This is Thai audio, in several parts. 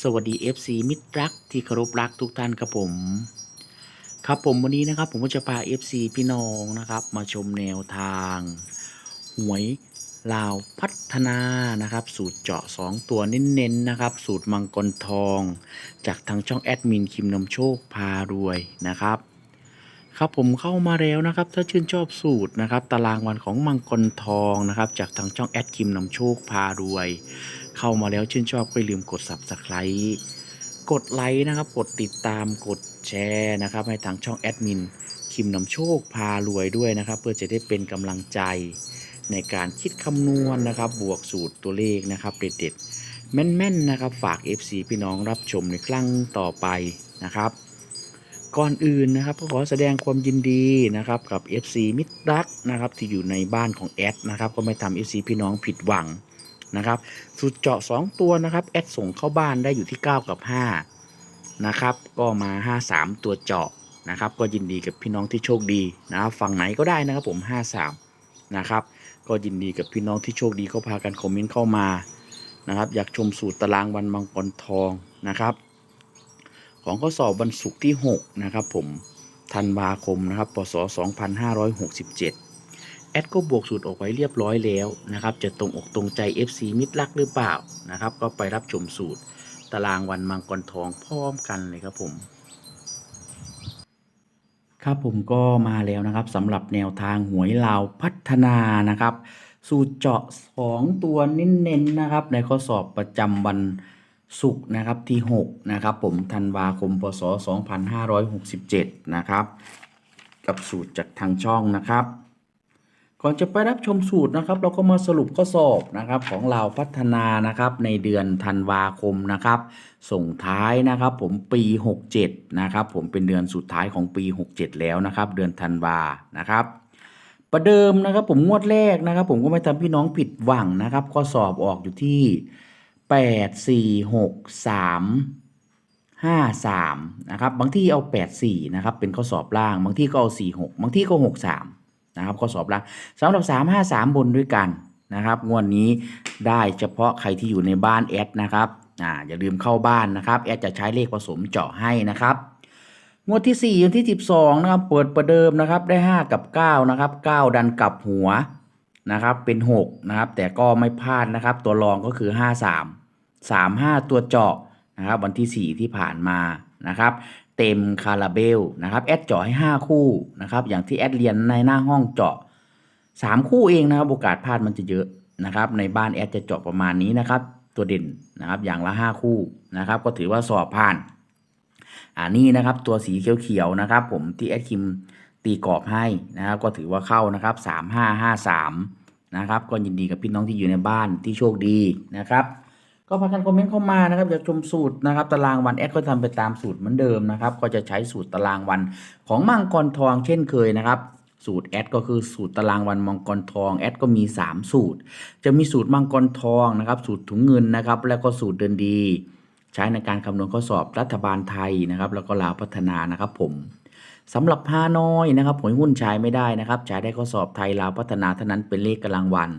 สวัสดี FC มิตรรักที่เคารพรักทุกท่านครับผม ครับผมวันนี้นะครับ ผมก็จะพา FC พี่น้องนะครับ มาชมแนวทาง หวยลาวพัฒนานะครับ สูตรเจาะ 2 ตัวเน้นๆนะครับ สูตรมังกรทอง จากทางช่องแอดมินคิมนำโชคพารวยนะครับ ครับผมเข้ามาแล้วนะครับ ถ้าชื่นชอบสูตรนะครับ ตารางวันของมังกรทองนะครับ จากทางช่องแอดคิมนำโชคพารวย เข้ามาแล้วชื่นชอบก็อย่าลืมกด subscribe กดไลค์นะครับ กดติดตามกดแชร์นะครับ ให้ทางช่องแอดมินคิมนำโชคพารวยด้วยนะครับ เพื่อจะได้เป็นกำลังใจในการคิดคำนวณนะครับ บวกสูตรตัวเลขนะครับเด็ดๆแม่นๆนะครับ ฝาก FC พี่น้องรับชมในครั้งต่อไปนะครับ ก่อนอื่นนะครับก็ขอแสดงความยินดีนะครับกับ FC มิตรรักนะครับที่อยู่ในบ้านของแอดนะครับก็ไม่ทำ FC พี่น้องผิดหวังนะครับสุดเจาะ 2 ตัวนะครับแอดส่งเข้าบ้านได้อยู่ที่ 9 กับ5นะครับก็มา 53 ตัวเจาะนะครับก็ยินดีกับพี่น้องที่โชคดีนะครับฝั่งไหนก็ได้นะครับผม 53นะครับก็ยินดีกับพี่น้องที่โชคดีก็พากันคอมเมนต์เข้ามานะครับอยากชมสูตรตารางวันมังกรทองนะครับ ของข้อสอบวันศุกร์ที่ 6 นะครับผมธันวาคมนะครับปศ2567 แอดก็บวกสูตรออกไว้เรียบร้อยแล้วนะครับ จะตรงอกตรงใจ FC มิตรลักหรือเปล่านะครับ ก็ไปรับชมสูตร ตารางวันมังกรทองพร้อมกันเลยครับผม ครับผมก็มาแล้วนะครับสำหรับแนวทางหวยลาวพัฒนานะครับ สูตรเจาะ 2 ตัวเน้นๆนะครับ ในข้อสอบประจำวัน ศุกร์นะครับที่6นะครับผมธันวาคมพศ 2567 นะครับ กับสูตรจากทางช่องนะครับ ก่อนจะไปรับชมสูตรนะครับ เราก็มาสรุปข้อสอบนะครับของเราพัฒนานะครับในเดือนธันวาคมนะครับ ส่งท้ายนะครับผมปี 67 นะครับผมเป็นเดือนสุดท้ายของปี 67 แล้วนะครับ เดือนธันวานะครับประเดิมนะครับผมงวดแรกนะครับ ผมก็ไม่ทำพี่น้องผิดหวังนะครับข้อสอบออกอยู่ที่ 8 4 6 3 5 3นะครับบางที่เอา8 4นะครับเป็นข้อสอบล่าง บางที่ก็เอา4 6บางที่ก็6 3นะครับข้อสอบล่างสำหรับ3 5 3บนด้วยกันนะครับงวดนี้ได้เฉพาะใครที่อยู่ในบ้านแอดนะครับอ่าอย่าลืมเข้าบ้านนะครับแอดจะใช้เลขผสมเจาะให้นะครับงวดที่4วันที่ 12นะครับเปิดประเดิมนะครับได้ 5 กับ 9 นะครับ 9 ดันกลับหัวนะครับเป็น 6 นะครับ แต่ก็ไม่พลาดนะครับ ตัวรองก็คือ 5 35 ตัวเจาะนะครับวันที่ 4 ที่ผ่านมานะครับเต็มคาราเบลนะครับแอดเจาะให้ 5 คู่นะครับอย่างที่แอดเรียนในหน้าห้องเจาะ 3 คู่เองนะครับโอกาสพลาดมันจะเยอะนะครับในบ้านแอดจะเจาะประมาณนี้นะครับตัวเด่นนะครับอย่างละ 5 คู่นะครับก็ถือว่าสอบผ่านอ่านี่นะครับตัวสีเขียวๆนะครับผมที่แอดคิมตีกรอบให้นะครับก็ถือว่าเข้านะครับสามห้าห้าสามนะครับก็ยินดีกับพี่น้องที่อยู่ในบ้านที่โชคดีนะครับ ก็พากันคอมเมนต์เข้ามานะครับอยากชมสูตรนะครับตารางวันแอดก็ทำไปตามสูตรเหมือนเดิมนะครับก็จะใช้สูตรตารางวันของมังกรทองเช่นเคยนะครับสูตรแอดก็คือสูตรตารางวันมังกรทองแอดก็มี 3 สูตร จะมีสูตรมังกรทองนะครับสูตรถุงเงินนะครับแล้วก็สูตรเดินดี ใช้ในการคำนวณข้อสอบรัฐบาลไทยนะครับแล้วก็ลาวพัฒนานะครับผม สำหรับฮานอยนะครับหวยหุ้นใช้ไม่ได้นะครับใช้ได้ข้อสอบไทยลาวพัฒนาเท่านั้นเป็นเลขกำลังวัน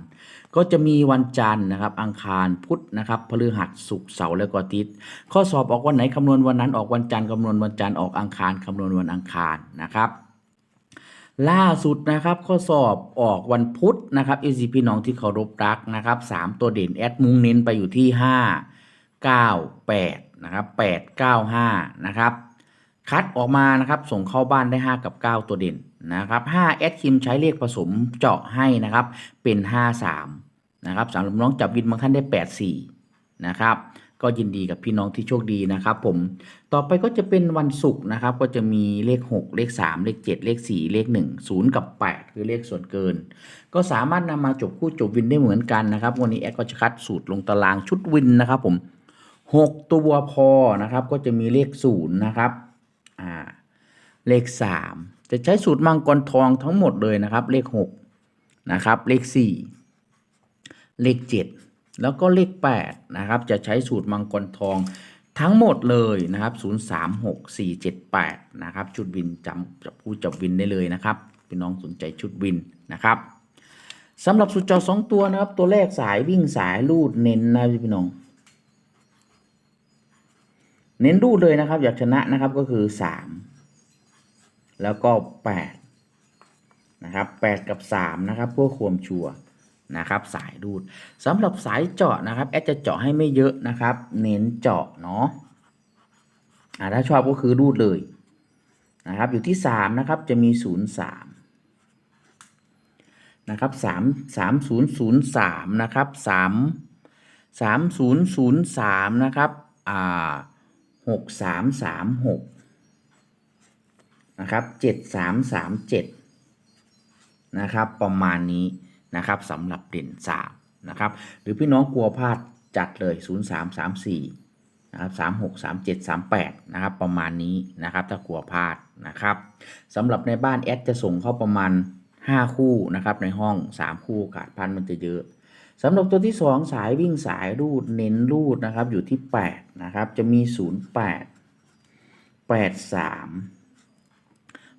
ก็จะมีวันจันทร์นะครับ อังคารพุธนะครับพฤหัสศุกร์เสาร์และก็อาทิตย์ ข้อสอบออกวันไหนคำนวณวันนั้นออกวันจันทร์คำนวณวันจันทร์ออกอังคารคำนวณวันอังคารนะครับล่าสุดนะครับข้อสอบออกวันพุธนะครับเอซีพี่น้องที่เคารพรักนะครับสามตัวเด่นแอดมุ่งเน้นไปอยู่ที่ห้า98นะครับ895นะครับ คัดออกมานะครับส่งเข้าบ้านได้ 5 กับ 9 ตัวเด่นนะครับ5แอดคิมใช้เลขผสมเจาะให้นะครับเป็น 53นะครับสำหรับน้องจับวินบางท่านได้ 84นะครับก็ยินดีกับพี่น้องที่โชคดีนะครับผมต่อไปก็จะเป็นวันศุกร์นะครับก็จะมีเลข 6 เลข 3 เลข 7 เลข 4 เลข 1 0 กับ 8 คือเลขส่วนเกิน ก็สามารถนำมาจบคู่จบวินได้เหมือนกันนะครับวันนี้แอดก็จะคัดสูตรลงตารางชุดวินนะครับผมหกตัวพอนะครับก็จะมีเลขศูนย์นะครับ อ่าเลขสามจะใช้สูตรมังกรทองทั้งหมดเลยนะครับ เลขหกนะครับ เลขสี่เลขเจ็ดแล้วก็เลขแปดนะครับ จะใช้สูตรมังกรทองทั้งหมดเลยนะครับศูนย์สามหกสี่เจ็ดแปดนะครับ ชุดวินจำจับผู้จับวินได้เลยนะครับพี่น้องสนใจชุดวินนะครับสำหรับสุดจอสองตัวนะครับ ตัวแรกสายวิ่งสายลูดเน้นนะพี่น้อง เน้นรูดเลยนะครับ อยากชนะนะครับก็คือสามแล้วก็แปดนะครับแปดกับสามนะครับเพื่อความชัวนะครับ สายรูดสำหรับสายเจาะนะครับแอดจะเจาะให้ไม่เยอะนะครับ เน้นเจาะเนาะอ่าถ้าชอบก็คือรูดเลยนะครับ อยู่ที่สามนะครับจะมีศูนย์สามนะครับสามสามศูนย์ศูนย์สามนะครับสามสามศูนย์ศูนย์สามนะครับอ่า หกสามสามหกนะครับเจ็ดสามสามเจ็ดนะครับประมาณนี้นะครับสำหรับเด่นสามนะครับหรือพี่น้องกลัวพลาดจัดเลยศูนย์สามสามสี่นะครับสามหกสามเจ็ดสามแปดนะครับประมาณนี้นะครับถ้ากลัวพลาดนะครับสำหรับในบ้านแอดจะส่งเข้าประมาณ 5 คู่นะครับในห้อง 3 คู่กาดพันมันจะเยอะ สำหรับตัวที่ 2 สายวิ่งสายรูดเน้นรูดนะครับอยู่ที่8นะครับจะมี 0 8 8 3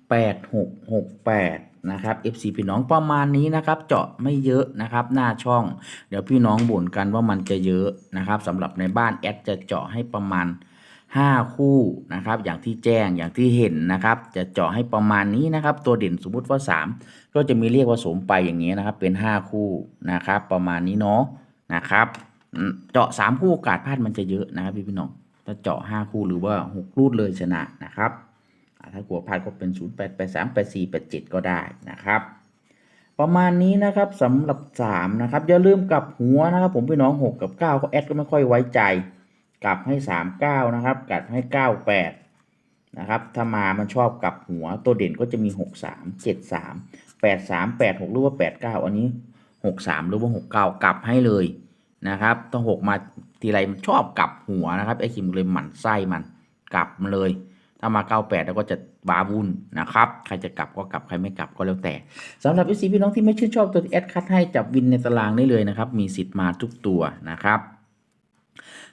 8 6 6 8นะครับ FC พี่น้องประมาณนี้นะครับ เจาะไม่เยอะนะครับ หน้าช่อง เดี๋ยวพี่น้องบ่นกันว่ามันจะเยอะนะครับสำหรับในบ้านแอดจะเจาะให้ประมาณ 5 คู่นะครับอย่างที่แจ้งอย่างที่เห็นนะครับ จะเจาะให้ประมาณนี้นะครับ ตัวเด่นสมมุติว่า 3 ก็จะมีเรียกว่าสมไปอย่างนี้นะครับ เป็น 5 คู่นะครับ ประมาณนี้เนาะนะครับเจาะ 3 คู่โอกาสพลาดมันจะเยอะนะครับพี่พี่น้องถ้าเจาะ 5 คู่หรือว่า 6 รูดเลยชนะนะครับถ้ากลัวพลาดก็เป็น 0 8 8 3 8 4 8 7 ก็ได้นะครับ ประมาณนี้นะครับสำหรับ 3 นะครับ อย่าลืมกลับหัวนะครับ ผมพี่น้อง 6 กับ 9 ก็แอดก็ไม่ค่อยไว้ใจ กลับให้3 9นะครับกลับให้9 8นะครับถ้ามามันชอบกลับหัวตัวเด่นก็จะมี6 3 7 3 8 3 8 6หรือว่า8 9อันนี้6 3หรือว่า6 9กลับให้เลยนะครับต้อง6มาทีไรมันชอบกลับหัวนะครับไอ้คิมเลยหมั่นไส้มันกลับมาเลย ถ้ามา98แล้วก็จะบาบุญนนะครับใครจะกลับก็กลับใครไม่กลับก็แล้วแต่สำหรับ FC พี่น้องที่ไม่ชื่นชอบตัวที่แอดคัดให้จับวินในตารางได้เลยนะครับมีสิทธิ์มาทุกตัวนะครับ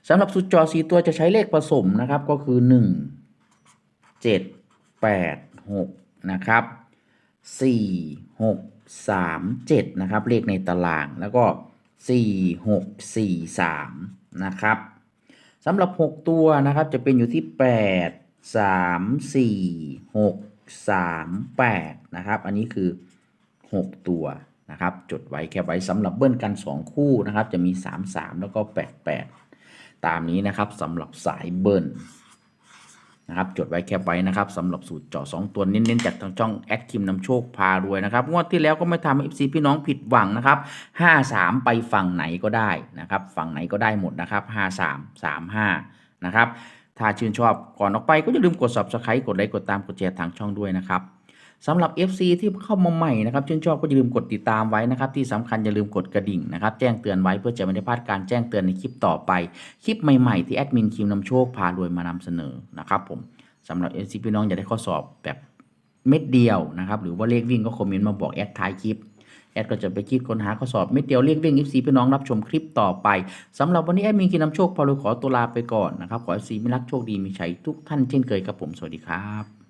สำหรับสุดจอสีตัวจะใช้เลขผสมนะครับก็คือ 1 7 8 6 นะครับ 4 6 3 7 นะครับ เลขในตารางแล้วก็ 4 6 4 3 นะครับสำหรับ 6 ตัวนะครับจะเป็นอยู่ที่ 8 3 4 6 3 8 นะครับ อันนี้คือ 6 ตัวนะครับ จดไว้แค่ไว้สำหรับเบิ้ลกัน 2 คู่นะครับ จะมี 3 3 แล้วก็ 8 8 ตามนี้นะครับสำหรับสายเบิ้ลนนะครับจดไว้แคปไว้นะครับสำหรับสูตรเจาะ2ตัวเน้นๆจากทางช่องแอดคิมนำโชคพารวยนะครับงวดที่แล้วก็ไม่ทำให้ FC พี่น้องผิดหวังนะครับ53 ไปฝั่งไหนก็ได้นะครับฝั่งไหนก็ได้หมดนะครับ53 35นะครับถ้าชื่นชอบก่อนออกไปก็อย่าลืมกด subscribe กดไลค์กดตามกดแชร์ทางช่องด้วยนะครับ สำหรับ FC ที่เข้ามาใหม่นะครับชื่นชอบก็อย่าลืมกดติดตามไว้นะครับ ที่สำคัญอย่าลืมกดกระดิ่งนะครับแจ้งเตือนไว้เพื่อจะไม่ได้พลาดการแจ้งเตือนในคลิปต่อไป คลิปใหม่ๆที่แอดมินคิมนำโชคพารวยมานำเสนอนะครับผมสำหรับ FC พี่น้องอยากได้ข้อสอบแบบเม็ดเดียวนะครับหรือว่าเลขวิ่งก็คอมเมนต์มาบอกแอดท้ายคลิปแอดก็จะไปคิดค้นหาข้อสอบเม็ดเดียวเรียกเร่ง FC พี่น้องรับชมคลิปต่อไปสำหรับวันนี้แอดมินกินนำโชคพอลขอตัวลาไปก่อนนะครับขอ FC มีรักโชคดีมีชัยทุกท่านเช่นเคยครับผมสวัสดีครับ